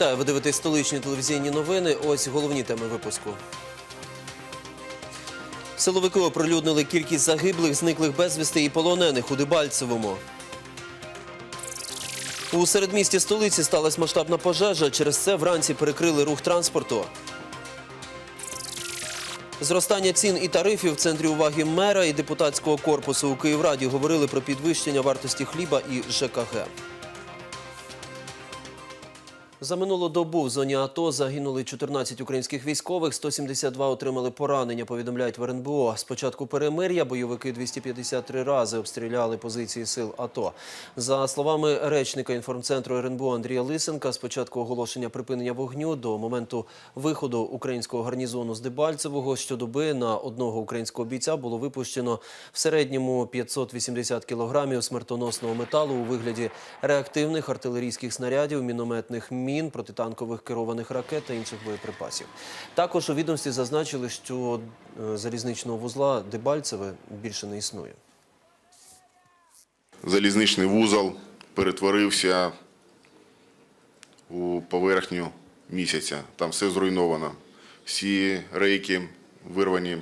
Вітаю, ви дивитесь столичні телевізійні новини. Ось головні теми випуску. Силовики оприлюднили кількість загиблих, зниклих безвісти і полонених у Дебальцевому. У середмісті столиці сталася масштабна пожежа. Через це вранці перекрили рух транспорту. Зростання цін і тарифів в центрі уваги мера і депутатського корпусу у Київраді говорили про підвищення вартості хліба і ЖКГ. За минулу добу в зоні АТО загинули 14 українських військових, 172 отримали поранення, повідомляють в РНБО. З початку перемир'я бойовики 253 рази обстріляли позиції сил АТО. За словами речника інформцентру РНБО Андрія Лисенка, з початку оголошення припинення вогню до моменту виходу українського гарнізону з Дебальцевого щодоби на одного українського бійця було випущено в середньому 580 кілограмів смертоносного металу у вигляді реактивних артилерійських снарядів, мінометних мін, протитанкових керованих ракет та інших боєприпасів. Також у відомстві зазначили, що е, залізничного вузла Дебальцеве більше не існує. залізничний вузол перетворився у поверхню місяця. Там все зруйновано. Всі рейки вирвані,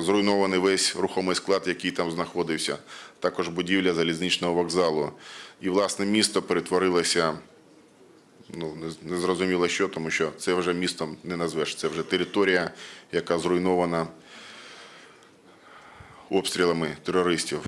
зруйнований весь рухомий склад, який там знаходився. Також будівля залізничного вокзалу. І власне місто перетворилося. Ну, не- зрозуміло що, тому що це вже містом не назвеш. Це вже територія, яка зруйнована обстрілами терористів.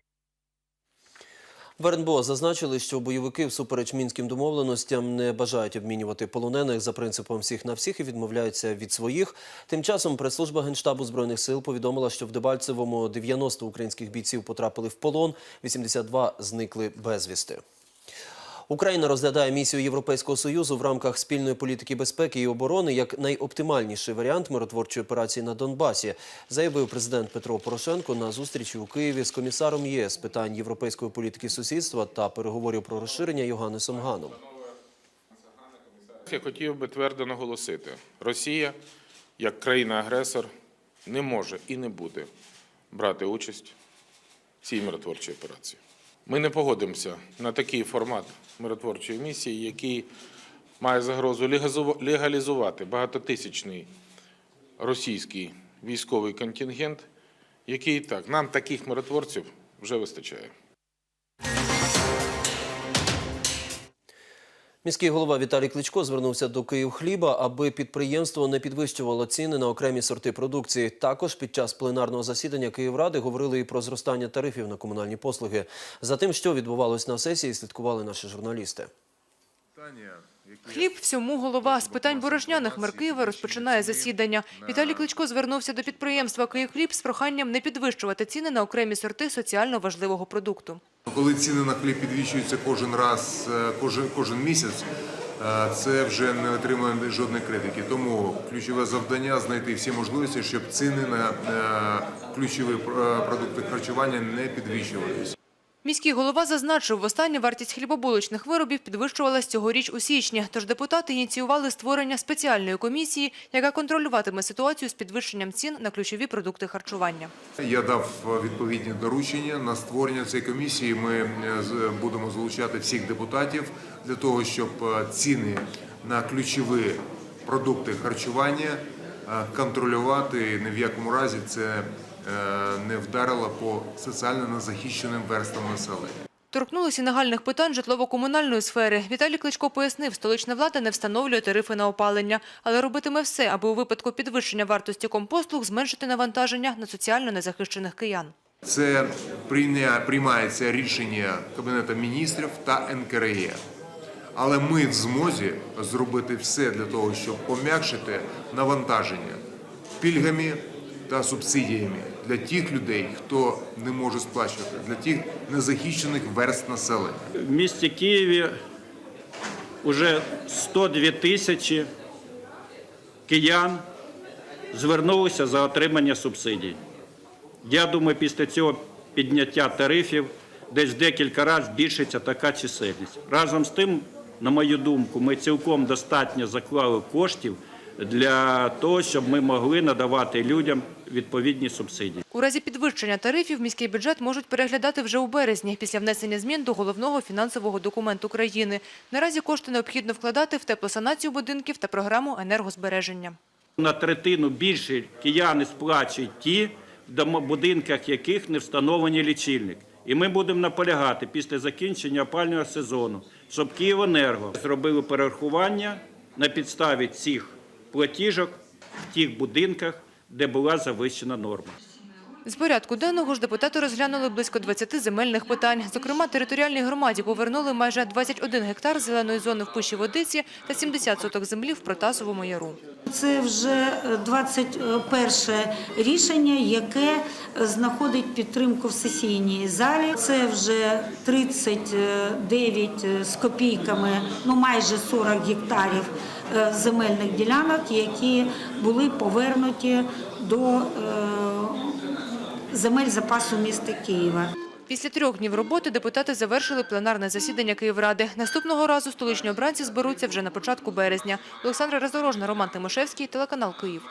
В РНБО зазначили, що бойовики всупереч мінським домовленостям не бажають обмінювати полонених за принципом всіх на всіх і відмовляються від своїх. Тим часом прес-служба Генштабу Збройних сил повідомила, що в Дебальцевому 90 українських бійців потрапили в полон, 82 зникли безвісти. Україна розглядає місію Європейського союзу в рамках спільної політики безпеки і оборони як найоптимальніший варіант миротворчої операції на Донбасі, заявив президент Петро Порошенко на зустрічі у Києві з комісаром ЄС питань європейської політики сусідства та переговорів про розширення Йоганнесом Ганом. Я хотів би твердо наголосити: Росія, як країна-агресор, не може і не буде брати участь в цій миротворчій операції. Ми не погодимося на такий формат миротворчої місії, який має загрозу легалізувати багатотисячний російський військовий контингент, який так нам таких миротворців вже вистачає. Міський голова Віталій Кличко звернувся до Київхліба, аби підприємство не підвищувало ціни на окремі сорти продукції. Також під час пленарного засідання Київради говорили і про зростання тарифів на комунальні послуги. За тим, що відбувалось на сесії, слідкували наші журналісти. Хліб всьому голова з питань борошняних мер Києва розпочинає засідання. Віталій Кличко звернувся до підприємства «Київхліб» з проханням не підвищувати ціни на окремі сорти соціально важливого продукту. Коли ціни на хліб підвищуються кожен раз, е, кожен, кожен місяць, е, це вже не отримує жодної критики. Тому ключове завдання знайти всі можливості, щоб ціни на е, ключові продукти харчування не підвищувалися. Міський голова зазначив, востаннє вартість хлібобулочних виробів підвищувалась цьогоріч у січні. Тож депутати ініціювали створення спеціальної комісії, яка контролюватиме ситуацію з підвищенням цін на ключові продукти харчування. Я дав відповідні доручення на створення цієї комісії. Ми е, будемо залучати всіх депутатів для того, щоб е, ціни на ключові продукти харчування е, контролювати. Ні в якому разі це не вдарило по соціально незахищеним верствам населення. Торкнулися нагальних питань житлово-комунальної сфери. Віталій Кличко пояснив, столична влада не встановлює тарифи на опалення, але робитиме все, аби у випадку підвищення вартості компослуг зменшити навантаження на соціально незахищених киян. Це приймається рішення Кабінету міністрів та НКРЕ. Але ми в змозі зробити все для того, щоб пом'якшити навантаження пільгами та субсидіями для тих людей, хто не може сплачувати, для тих незахищених верст населення. В місті Києві вже 102 тисячі киян звернулися за отримання субсидій. Я думаю, після цього підняття тарифів десь декілька разів збільшиться така чисельність. Разом з тим, на мою думку, ми цілком достатньо заклали коштів для того, щоб ми могли надавати людям відповідні субсидії. У разі підвищення тарифів міський бюджет можуть переглядати вже у березні після внесення змін до головного фінансового документу країни. Наразі кошти необхідно вкладати в теплосанацію будинків та програму енергозбереження. На третину більше кияни сплачують ті, в будинках яких не встановлені лічильник. І ми будемо наполягати після закінчення опального сезону, щоб Київенерго зробили перерахування на підставі цих платіжок в тих будинках, де була завищена норма. З порядку денного ж депутати розглянули близько 20 земельних питань. Зокрема, територіальній громаді повернули майже 21 гектар зеленої зони в Пущі Водиці та 70 соток землі в Протасовому яру. Це вже е, 21 рішення, яке знаходить підтримку в сесійній залі. Це вже 39 з копійками, ну майже 40 гектарів земельних ділянок, які були повернуті до е, земель запасу міста Києва. Після трьох днів роботи депутати завершили пленарне засідання Київради. Наступного разу столичні обранці зберуться вже на початку березня. Олександра Розорожна, Роман Тимошевський, телеканал Київ.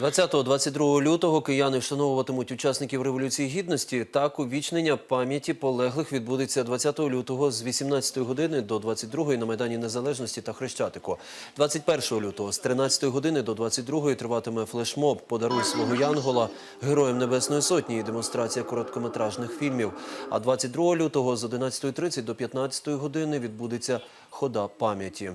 20-22 лютого кияни вшановуватимуть учасників Революції Гідності. Так, увічнення пам'яті полеглих відбудеться 20 лютого з 18 години до 22 на Майдані Незалежності та Хрещатику. 21 лютого з 13 години до 22 триватиме флешмоб «Подаруй свого Янгола» Героям Небесної Сотні і демонстрація короткометражних фільмів. А 22 лютого з 11.30 до 15 години відбудеться хода пам'яті.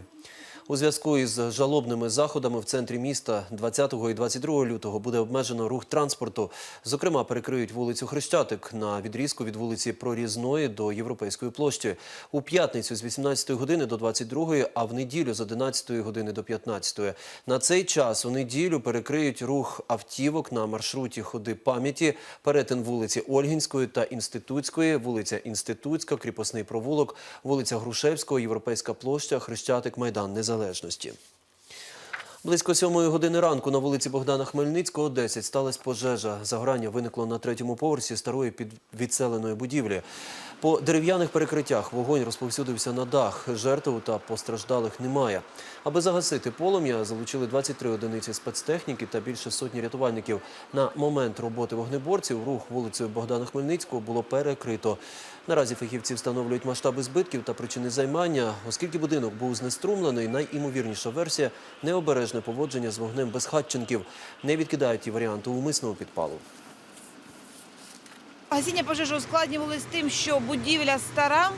У зв'язку із жалобними заходами в центрі міста 20 і 22 лютого буде обмежено рух транспорту. Зокрема, перекриють вулицю Хрещатик на відрізку від вулиці Прорізної до Європейської площі. У п'ятницю з 18 години до 22, а в неділю з 11 години до 15. На цей час у неділю перекриють рух автівок на маршруті ходи пам'яті, перетин вулиці Ольгінської та Інститутської, вулиця Інститутська, Кріпосний провулок, вулиця Грушевського, Європейська площа, Хрещатик, Майдан Незалежності незалежності. Близько сьомої години ранку на вулиці Богдана Хмельницького, 10, сталася пожежа. Загорання виникло на третьому поверсі старої підвідселеної будівлі. По дерев'яних перекриттях вогонь розповсюдився на дах. Жертв та постраждалих немає. Аби загасити полум'я, залучили 23 одиниці спецтехніки та більше сотні рятувальників. На момент роботи вогнеборців рух вулицею Богдана Хмельницького було перекрито. Наразі фахівці встановлюють масштаби збитків та причини займання. Оскільки будинок був знеструмлений, найімовірніша версія – необережне поводження з вогнем безхатченків. Не відкидають і варіанти умисного підпалу. Гасіння пожежі ускладнювалось тим, що будівля стара,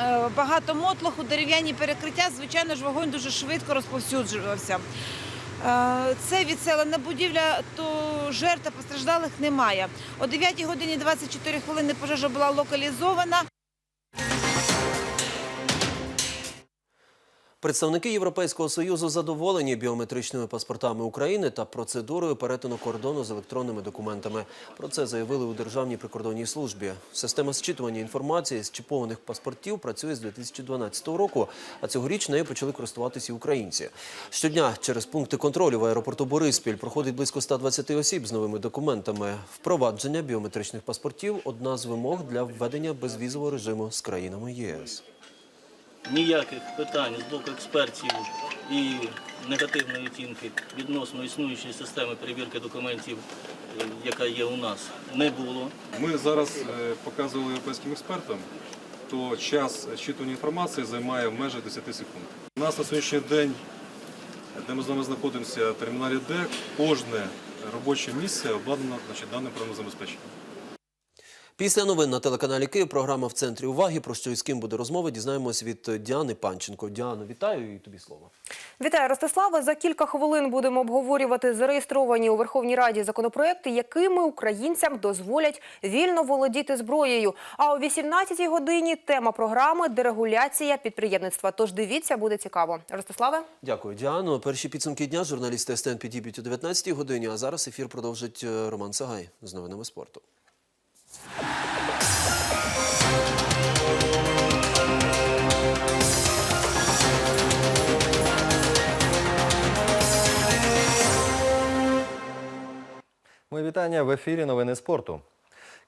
е, багато мотлоху, дерев'яні перекриття, звичайно ж, вогонь дуже швидко розповсюджувався. Е, Це відселена будівля, то жертв постраждалих немає. О 9 годині 24 хвилини пожежа була локалізована. Представники Європейського Союзу задоволені біометричними паспортами України та процедурою перетину кордону з електронними документами. Про це заявили у Державній прикордонній службі. Система зчитування інформації з чіпованих паспортів працює з 2012 року, а цьогоріч нею почали користуватися і українці. Щодня через пункти контролю в аеропорту Бориспіль проходить близько 120 осіб з новими документами. Впровадження біометричних паспортів – одна з вимог для введення безвізового режиму з країнами ЄС. Ніяких питань з боку експертів і негативної оцінки відносно існуючої системи перевірки документів, е, яка є у нас, не було. Ми зараз е, показували європейським експертам, то час щитування інформації займає межах 10 секунд. У нас на сьогоднішній день, де ми з вами знаходимося, в терміналі ДЕК, кожне робоче місце обладнано значить, даним програмним забезпеченням. Після новин на телеканалі Київ програма в центрі уваги. Про що і з ким буде розмова, дізнаємось від Діани Панченко. Діано, вітаю і тобі слово. Вітаю, Ростиславе. За кілька хвилин будемо обговорювати зареєстровані у Верховній Раді законопроекти, якими українцям дозволять вільно володіти зброєю. А о 18-й годині тема програми дерегуляція підприємництва. Тож дивіться, буде цікаво. Ростиславе. Дякую, Діано. Перші підсумки дня журналісти СТН підіб'ють о 19-й годині, а зараз ефір продовжить е, Роман Сагай з новинами спорту. Вітання в ефірі Новини спорту.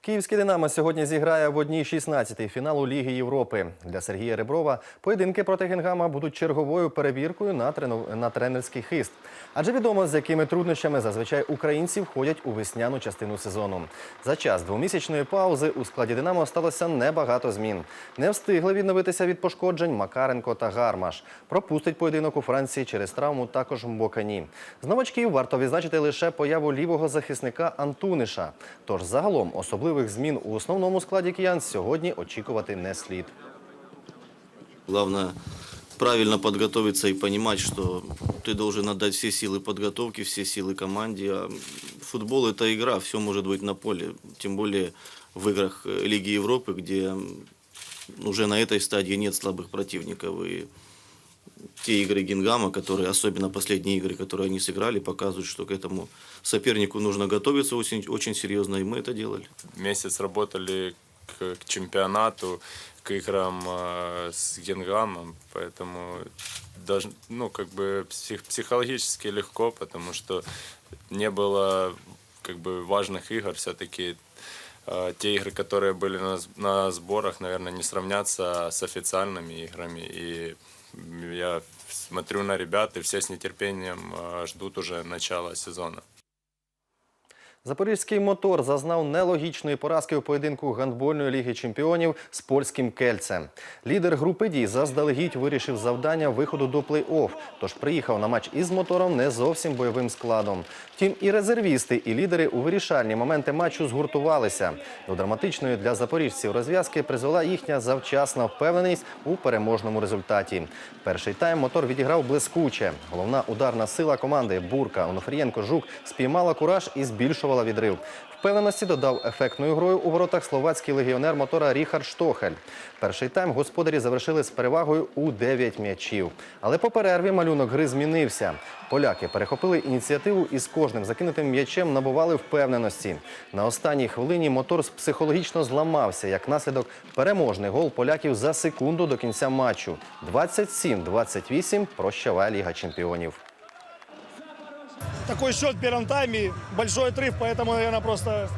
Київський «Динамо» сьогодні зіграє в одній 16 фіналу Ліги Європи. Для Сергія Реброва поєдинки проти Генгама будуть черговою перевіркою на, трену- на тренерський хист. Адже відомо, з якими труднощами зазвичай українці входять у весняну частину сезону. За час двомісячної паузи у складі «Динамо» сталося небагато змін. Не встигли відновитися від пошкоджень Макаренко та Гармаш. Пропустить поєдинок у Франції через травму також Мбокані. З новачків варто відзначити лише появу лівого захисника Антуниша. Тож загалом особливих змін у основному складі киян сьогодні очікувати не слід. Главное правильно подготовиться и понимать, что ты должен отдать все силы подготовки, все силы команде. А футбол – это игра, все может быть на поле. Тем более в играх э, Лиги Европы, где м, уже на этой стадии нет слабых противников. И те игры Гингама, которые, особенно последние игры, которые они сыграли, показывают, что к этому сопернику нужно готовиться очень, очень серьезно, и мы это делали. месяц работали к, к чемпионату, к играм э, с Генгамом, поэтому даже, ну, как бы псих- психологически легко, потому что не было как бы важных игр, все-таки э, те игры, которые были на, на сборах, наверное, не сравнятся с официальными играми, и я смотрю на ребят, и все с нетерпением ждут уже начала сезона. Запорізький мотор зазнав нелогічної поразки у поєдинку гандбольної ліги чемпіонів з польським кельцем. Лідер групи дій заздалегідь вирішив завдання виходу до плей-офф, тож приїхав на матч із мотором не зовсім бойовим складом. Втім, і резервісти, і лідери у вирішальні моменти матчу згуртувалися. До драматичної для запоріжців розв'язки призвела їхня завчасна впевненість у переможному результаті. Перший тайм мотор відіграв блискуче. Головна ударна сила команди Бурка Онофрієнко Жук спіймала кураж і збільшувала відрив. Впевненості додав ефектною грою у воротах словацький легіонер мотора Ріхард Штохель. Перший тайм господарі завершили з перевагою у 9 м'ячів. Але по перерві малюнок гри змінився. Поляки перехопили ініціативу і з кожним закинутим м'ячем набували впевненості. На останній хвилині мотор психологічно зламався. Як наслідок переможний гол поляків за секунду до кінця матчу. 27-28 прощава Ліга чемпіонів такой счет в первом тайме, большой отрыв, поэтому, наверное, просто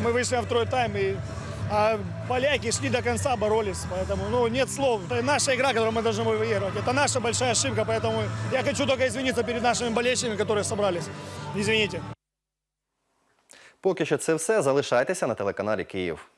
мы вышли на второй тайм, и, а поляки шли до конца, боролись, поэтому, ну, нет слов. Это наша игра, которую мы должны выигрывать. Это наша большая ошибка, поэтому я хочу только извиниться перед нашими болельщиками, которые собрались. Извините. Поки що це все. Залишайтеся на телеканалі Київ.